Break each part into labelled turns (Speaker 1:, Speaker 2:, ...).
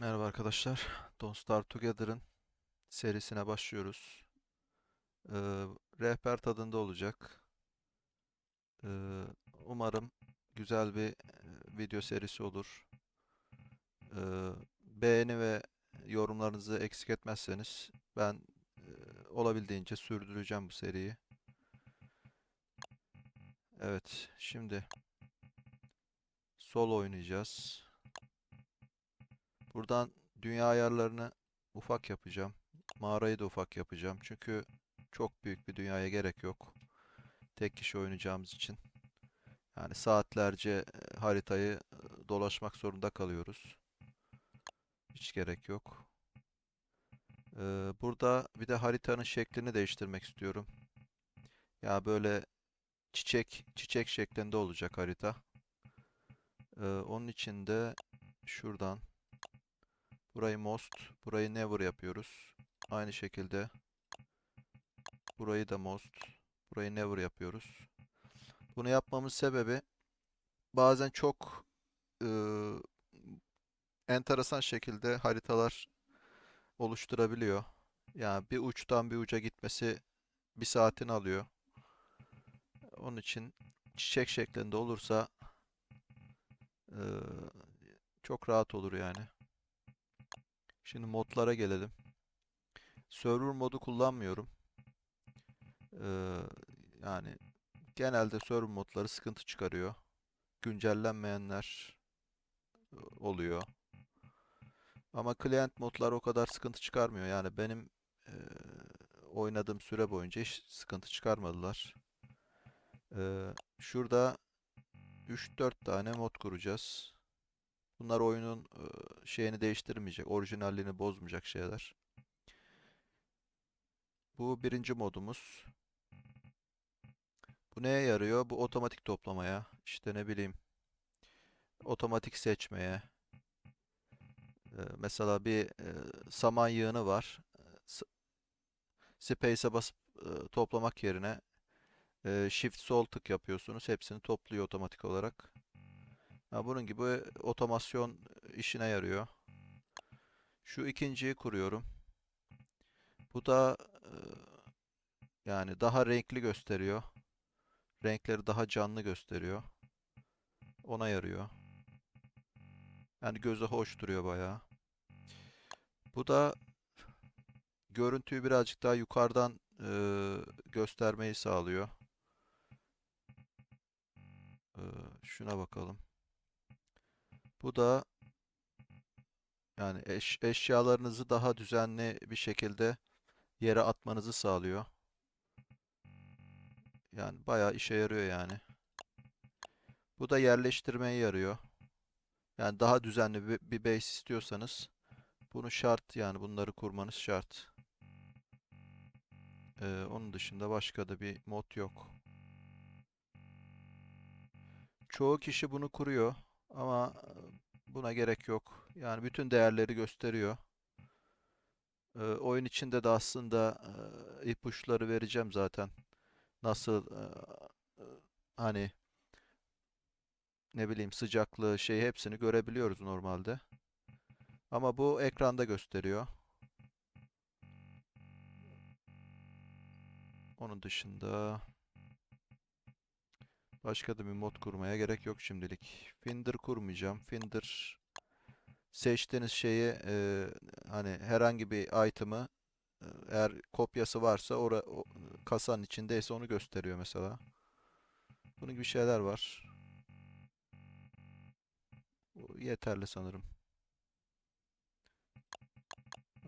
Speaker 1: Merhaba arkadaşlar. Don't Starve Together'ın serisine başlıyoruz. Ee, rehber tadında olacak. Ee, umarım güzel bir e, video serisi olur. Ee, beğeni ve yorumlarınızı eksik etmezseniz ben e, olabildiğince sürdüreceğim bu seriyi. Evet, şimdi solo oynayacağız. Buradan dünya ayarlarını ufak yapacağım. Mağarayı da ufak yapacağım. Çünkü çok büyük bir dünyaya gerek yok. Tek kişi oynayacağımız için. Yani saatlerce e, haritayı e, dolaşmak zorunda kalıyoruz. Hiç gerek yok. Ee, burada bir de haritanın şeklini değiştirmek istiyorum. Ya böyle çiçek çiçek şeklinde olacak harita. Onun için de şuradan Burayı most, burayı never yapıyoruz. Aynı şekilde burayı da most, burayı never yapıyoruz. Bunu yapmamız sebebi bazen çok ıı, enteresan şekilde haritalar oluşturabiliyor. Yani bir uçtan bir uca gitmesi bir saatini alıyor. Onun için çiçek şeklinde olursa ıı, çok rahat olur yani. Şimdi modlara gelelim. Server modu kullanmıyorum. Ee, yani genelde server modları sıkıntı çıkarıyor. Güncellenmeyenler e, oluyor. Ama client modlar o kadar sıkıntı çıkarmıyor. Yani benim e, oynadığım süre boyunca hiç sıkıntı çıkarmadılar. Ee, şurada 3-4 tane mod kuracağız. Bunlar oyunun şeyini değiştirmeyecek, orijinalliğini bozmayacak şeyler. Bu birinci modumuz. Bu neye yarıyor? Bu otomatik toplamaya. İşte ne bileyim. Otomatik seçmeye. Ee, mesela bir e, saman yığını var. Space'e basıp e, toplamak yerine e, Shift sol tık yapıyorsunuz. Hepsini topluyor otomatik olarak. Ha, bunun gibi otomasyon işine yarıyor. Şu ikinciyi kuruyorum. Bu da yani daha renkli gösteriyor. Renkleri daha canlı gösteriyor. Ona yarıyor. Yani göze hoş duruyor bayağı. Bu da görüntüyü birazcık daha yukarıdan e, göstermeyi sağlıyor. E, şuna bakalım. Bu da yani eş, eşyalarınızı daha düzenli bir şekilde yere atmanızı sağlıyor. Yani bayağı işe yarıyor yani. Bu da yerleştirmeye yarıyor. Yani daha düzenli bir, bir base istiyorsanız bunu şart yani bunları kurmanız şart. Ee, onun dışında başka da bir mod yok. Çoğu kişi bunu kuruyor ama e, buna gerek yok. Yani bütün değerleri gösteriyor. Ee, oyun içinde de aslında e, ipuçları vereceğim zaten. Nasıl e, e, hani ne bileyim sıcaklığı şey hepsini görebiliyoruz normalde. Ama bu ekranda gösteriyor. Onun dışında başka da bir mod kurmaya gerek yok şimdilik. Finder kurmayacağım. Finder seçtiğiniz şeyi e, hani herhangi bir item'ı e, eğer kopyası varsa ora, o, kasanın içindeyse onu gösteriyor mesela. Bunun gibi şeyler var. Bu yeterli sanırım.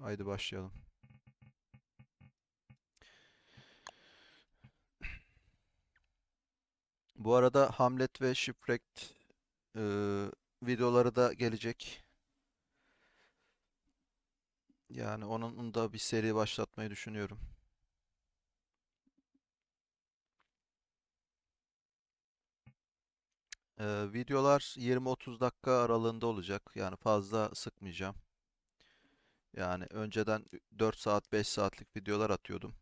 Speaker 1: Haydi başlayalım. Bu arada Hamlet ve Shipwrecked e, videoları da gelecek. Yani onun da bir seri başlatmayı düşünüyorum. Ee, videolar 20-30 dakika aralığında olacak. Yani fazla sıkmayacağım. Yani önceden 4 saat 5 saatlik videolar atıyordum.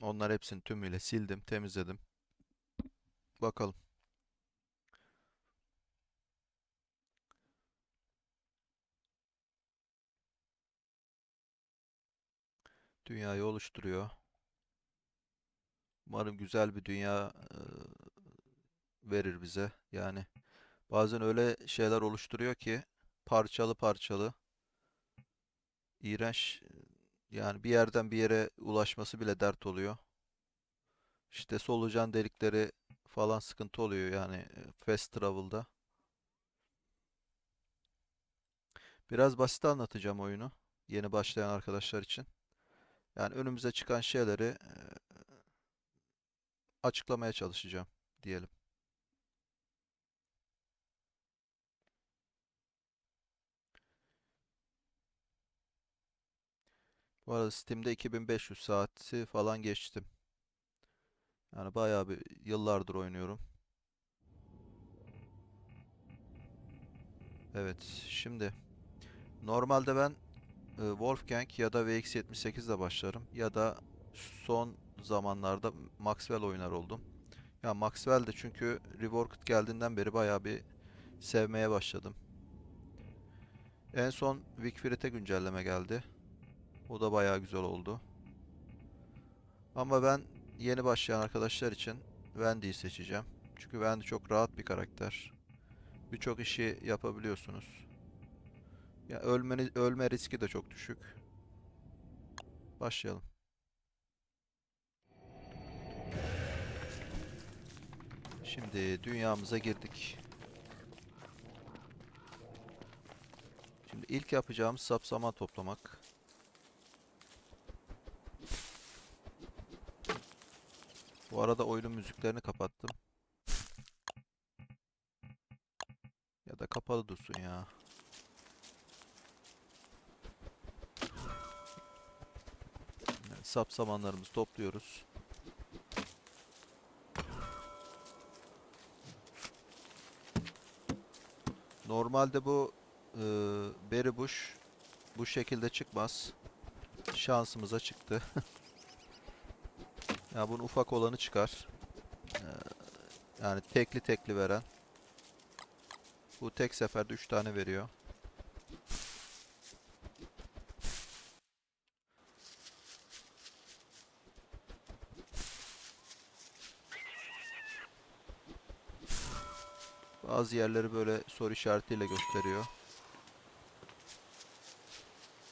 Speaker 1: Onlar hepsini tümüyle sildim, temizledim. Bakalım. Dünyayı oluşturuyor. Umarım güzel bir dünya e, verir bize. Yani bazen öyle şeyler oluşturuyor ki parçalı parçalı iğrenç yani bir yerden bir yere ulaşması bile dert oluyor. İşte solucan delikleri falan sıkıntı oluyor yani e, fast travel'da. Biraz basit anlatacağım oyunu yeni başlayan arkadaşlar için. Yani önümüze çıkan şeyleri e, açıklamaya çalışacağım diyelim. Bu arada Steam'de 2500 saati falan geçtim. Yani bayağı bir yıllardır oynuyorum. Evet, şimdi normalde ben e, Wolfgang ya da VX78 ile başlarım ya da son zamanlarda Maxwell oynar oldum. Ya Maxwell de çünkü Reworked geldiğinden beri bayağı bir sevmeye başladım. En son Wikfrit'e güncelleme geldi. O da bayağı güzel oldu. Ama ben yeni başlayan arkadaşlar için Wendy'yi seçeceğim. Çünkü Wendy çok rahat bir karakter. Birçok işi yapabiliyorsunuz. Ya ölmeni, ölme riski de çok düşük. Başlayalım. Şimdi dünyamıza girdik. Şimdi ilk yapacağımız sapsama toplamak. Bu arada oyunun müziklerini kapattım. Ya da kapalı dursun ya. Evet, sap samanlarımızı topluyoruz. Normalde bu e, berry bush bu şekilde çıkmaz. Şansımıza çıktı. Ya bunun ufak olanı çıkar. Ee, yani tekli tekli veren. Bu tek seferde 3 tane veriyor. Bazı yerleri böyle soru işaretiyle gösteriyor.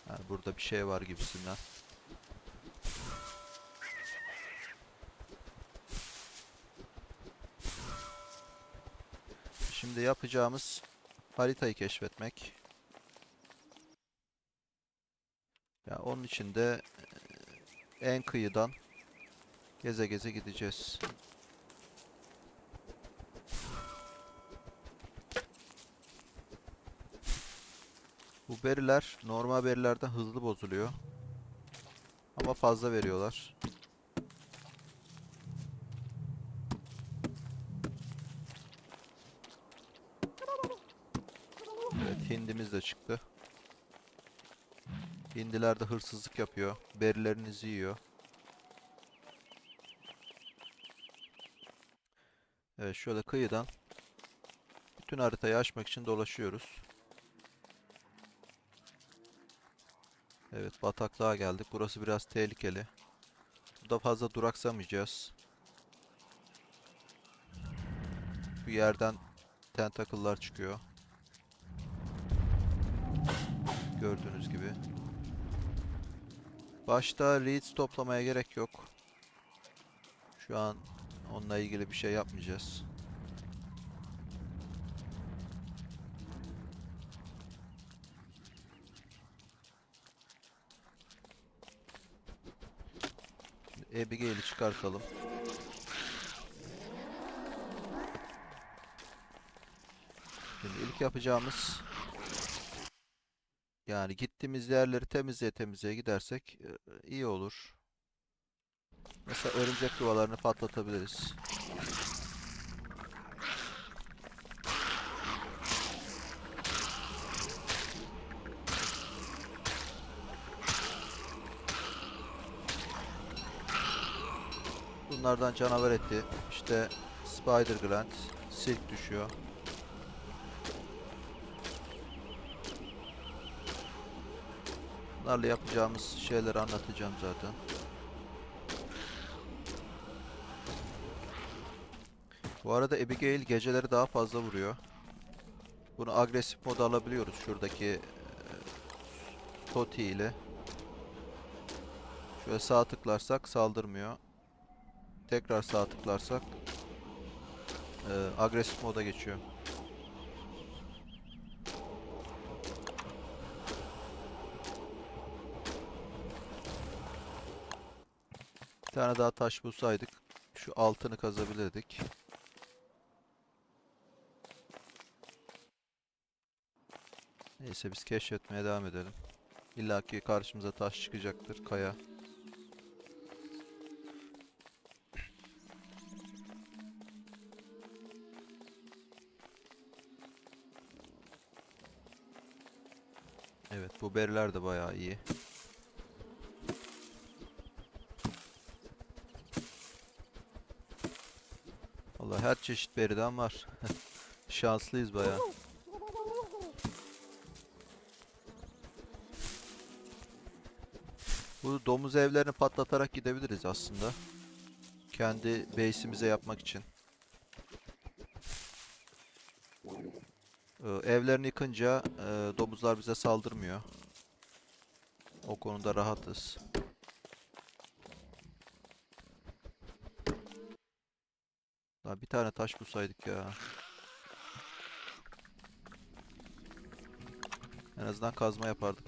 Speaker 1: Yani burada bir şey var gibisinden. Şimdi yapacağımız haritayı keşfetmek. Ya onun için de e, en kıyıdan geze geze gideceğiz. Bu beriler normal berilerden hızlı bozuluyor. Ama fazla veriyorlar. Evet, hindimiz de çıktı. Hindiler de hırsızlık yapıyor. Berilerinizi yiyor. Evet, şöyle kıyıdan bütün haritayı açmak için dolaşıyoruz. Evet, bataklığa geldik. Burası biraz tehlikeli. Burada fazla duraksamayacağız. Bu yerden tentacle'lar çıkıyor. Gördüğünüz gibi. Başta reeds toplamaya gerek yok. Şu an onunla ilgili bir şey yapmayacağız. Abigail'i çıkartalım. Şimdi ilk yapacağımız yani gittiğimiz yerleri temizleye temizleye gidersek e, iyi olur. Mesela örümcek duvalarını patlatabiliriz. Bunlardan canavar eti, işte spider gland, silk düşüyor. Bunlarla yapacağımız şeyleri anlatacağım zaten. Bu arada Abigail geceleri daha fazla vuruyor. Bunu agresif moda alabiliyoruz şuradaki e, Toti ile. Şöyle sağ tıklarsak saldırmıyor. Tekrar sağ tıklarsak e, agresif moda geçiyor. Tane daha taş bulsaydık şu altını kazabilirdik. Neyse biz keşfetmeye devam edelim. İlla ki karşımıza taş çıkacaktır, kaya. Evet, bu beriler de bayağı iyi. Vallahi her çeşit beriden var. Şanslıyız bayağı. Bu domuz evlerini patlatarak gidebiliriz aslında. Kendi base'imize yapmak için. Ee, evlerini yıkınca e, domuzlar bize saldırmıyor. O konuda rahatız. Daha bir tane taş bulsaydık ya. En azından kazma yapardık.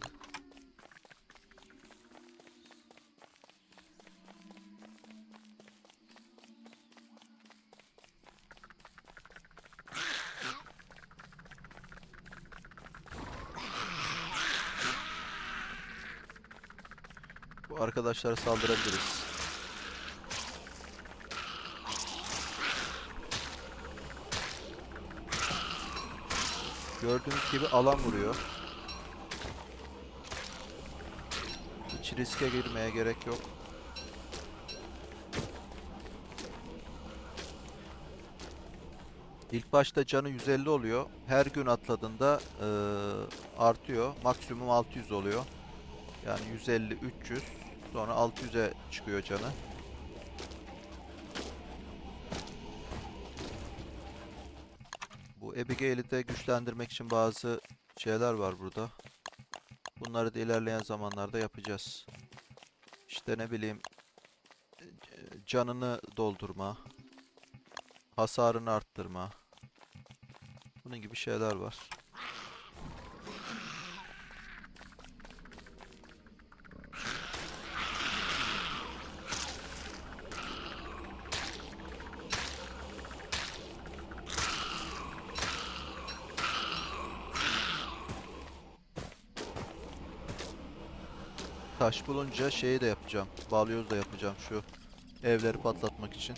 Speaker 1: Bu arkadaşlara saldırabiliriz. Gördüğünüz gibi alan vuruyor. Hiç riske girmeye gerek yok. İlk başta canı 150 oluyor. Her gün atladığında eee, artıyor. Maksimum 600 oluyor. Yani 150, 300. Sonra 600'e çıkıyor canı. Abigail'i de güçlendirmek için bazı şeyler var burada. Bunları da ilerleyen zamanlarda yapacağız. İşte ne bileyim canını doldurma, hasarını arttırma. Bunun gibi şeyler var. Taş bulunca şeyi de yapacağım. Balyoz da yapacağım şu evleri patlatmak için.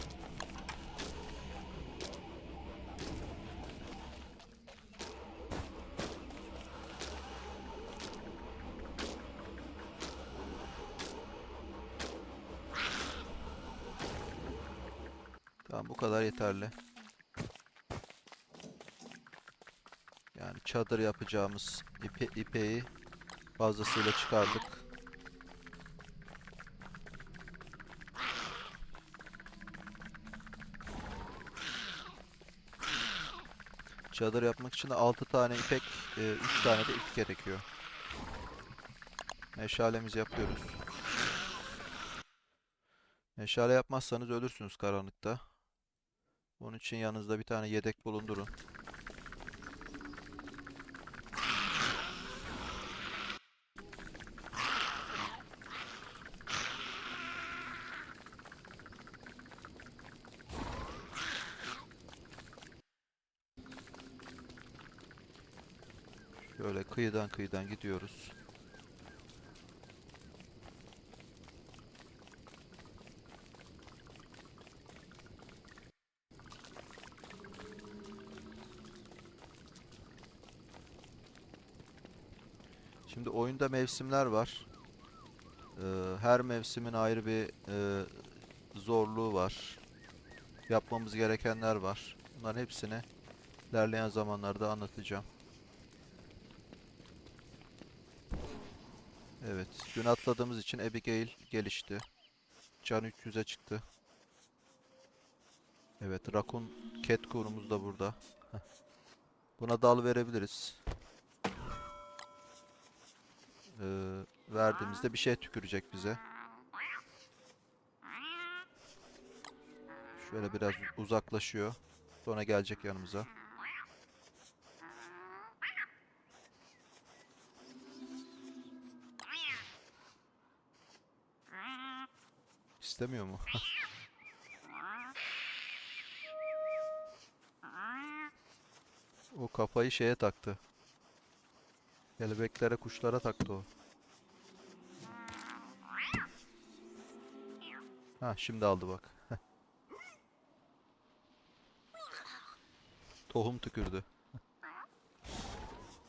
Speaker 1: Tamam bu kadar yeterli. Yani çadır yapacağımız ipe, ipeği fazlasıyla çıkardık. Çadır yapmak için de 6 tane ipek, 3 tane de ip gerekiyor. Meşalemizi yapıyoruz. Meşale yapmazsanız ölürsünüz karanlıkta. Onun için yanınızda bir tane yedek bulundurun. Şöyle kıyıdan kıyıdan gidiyoruz. Şimdi oyunda mevsimler var. Ee, her mevsimin ayrı bir e, zorluğu var. Yapmamız gerekenler var. Bunların hepsini ilerleyen zamanlarda anlatacağım. Evet. Gün atladığımız için Abigail gelişti. Can 300'e çıktı. Evet. Rakun Cat kurumuz da burada. Buna dal verebiliriz. Ee, verdiğimizde bir şey tükürecek bize. Şöyle biraz uzaklaşıyor. Sonra gelecek yanımıza. İstemiyor mu? O kafayı şeye taktı. Kelebeklere, kuşlara taktı o. Ha, şimdi aldı bak. Tohum tükürdü.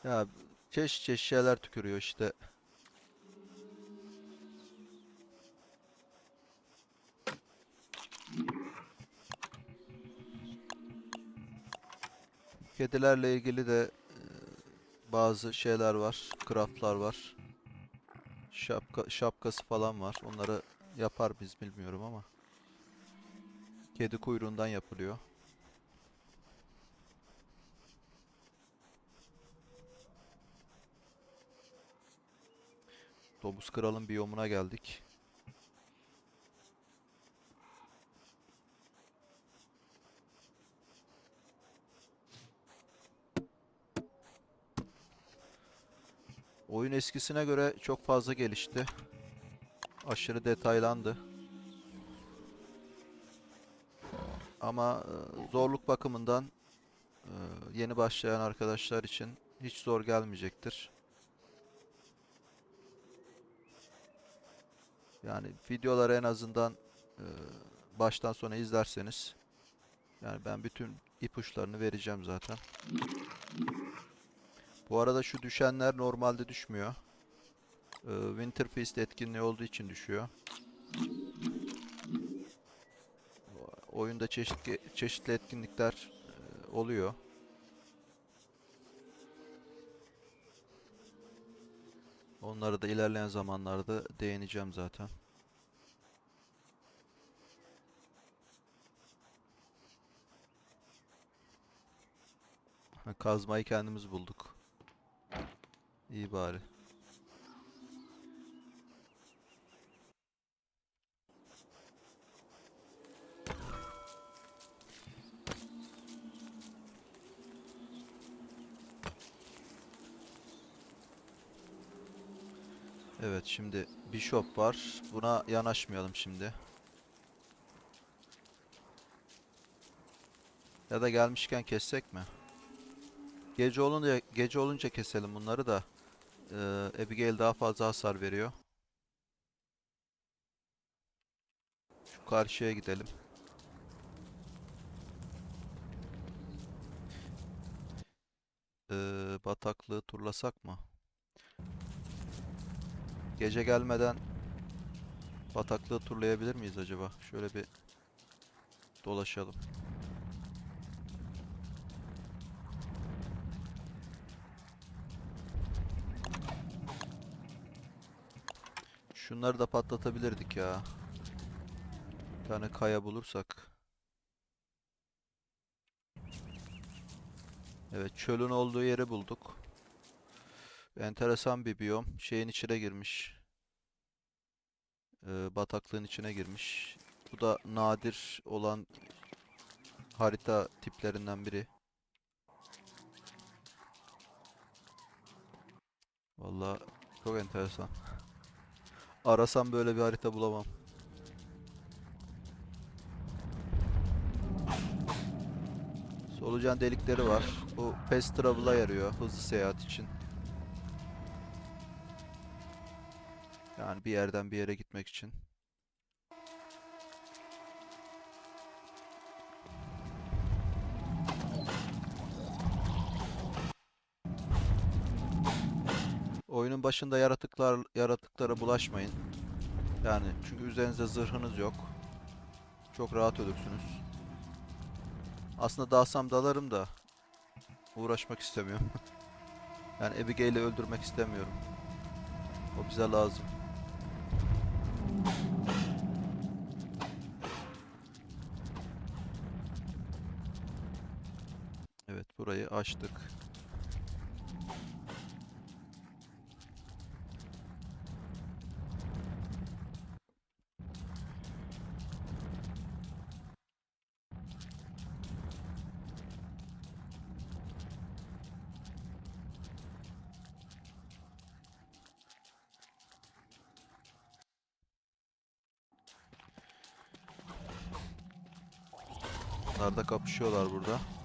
Speaker 1: Ya çeşit çeşit şeyler tükürüyor işte. Kedilerle ilgili de e, bazı şeyler var, craftlar var. Şapka, şapkası falan var. Onları yapar biz bilmiyorum ama. Kedi kuyruğundan yapılıyor. Domuz Kral'ın biyomuna geldik. Oyun eskisine göre çok fazla gelişti. Aşırı detaylandı. Ama e, zorluk bakımından e, yeni başlayan arkadaşlar için hiç zor gelmeyecektir. Yani videoları en azından e, baştan sona izlerseniz yani ben bütün ipuçlarını vereceğim zaten. Bu arada şu düşenler normalde düşmüyor. Ee, Winter Feast etkinliği olduğu için düşüyor. Oyunda çeşitli çeşitli etkinlikler e, oluyor. Onları da ilerleyen zamanlarda değineceğim zaten. Kazmayı kendimiz bulduk. İyi bari. Evet şimdi Bishop var. Buna yanaşmayalım şimdi. Ya da gelmişken kessek mi? Gece olunca gece olunca keselim bunları da. Ee, Abigail daha fazla hasar veriyor. Şu karşıya gidelim. Ee, bataklığı turlasak mı? Gece gelmeden bataklığı turlayabilir miyiz acaba? Şöyle bir dolaşalım. Şunları da patlatabilirdik ya. Bir tane kaya bulursak. Evet, çölün olduğu yeri bulduk. Enteresan bir biyom. Şeyin içine girmiş. Ee, bataklığın içine girmiş. Bu da nadir olan harita tiplerinden biri. Vallahi çok enteresan. Arasam böyle bir harita bulamam. Solucan delikleri var. Bu fast travel'a yarıyor hızlı seyahat için. Yani bir yerden bir yere gitmek için. Başında yaratıklar yaratıklara bulaşmayın. Yani çünkü üzerinizde zırhınız yok. Çok rahat ölürsünüz. Aslında dalsam dalarım da uğraşmak istemiyorum. yani Abigail'i öldürmek istemiyorum. O bize lazım. Evet burayı açtık. Da kapışıyorlar burada.